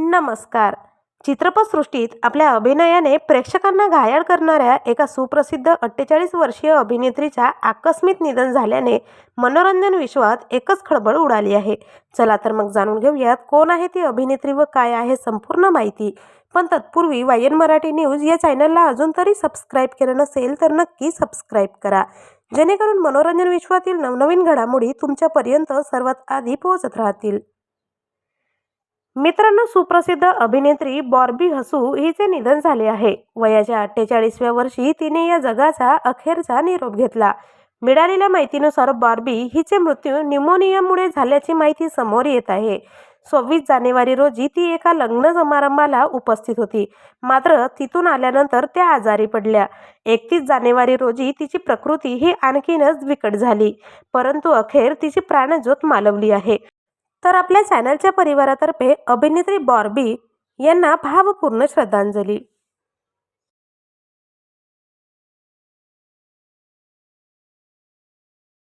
नमस्कार. चित्रपटसृष्टीत आपल्या अभिनयाने प्रेक्षकांना घायाळ करणाऱ्या एका सुप्रसिद्ध अठ्ठेचाळीस वर्षीय अभिनेत्रीच्या आकस्मिक निधन झाल्याने मनोरंजन विश्वात एकच खळबळ उडाली आहे. चला तर मग जाणून घेऊयात कोण आहे ती अभिनेत्री व काय आहे संपूर्ण माहिती. पण तत्पूर्वी वायन मराठी न्यूज या चॅनलला अजून तरी सबस्क्राईब केलं नसेल तर नक्की सबस्क्राईब करा. जेणेकरून मनोरंजन विश्वातील नवनवीन घडामोडी तुमच्यापर्यंत सर्वात आधी पोहोचत राहतील. मित्रांनो सुप्रसिद्ध अभिनेत्री बॉर्बी हसू हिचे निधन झाले आहे. वयाच्या अठ्ठेचाळीसव्या वर्षी तिने या जगाचा अखेरचा निरोप घेतला. मिळालेल्या माहितीनुसार बॉर्बी हिचे मृत्यू न्युमोनियामुळे झाल्याची माहिती समोर येत आहे. सव्वीस जानेवारी रोजी ती एका लग्न समारंभाला उपस्थित होती. मात्र तिथून आल्यानंतर त्या आजारी पडल्या. एकतीस जानेवारी रोजी तिची प्रकृती ही आणखीनच बिकट झाली. परंतु अखेर तिची प्राणज्योत मालवली आहे. तर आपल्या चॅनलच्या परिवारातर्फे अभिनेत्री बॉर्बी यांना भावपूर्ण श्रद्धांजली.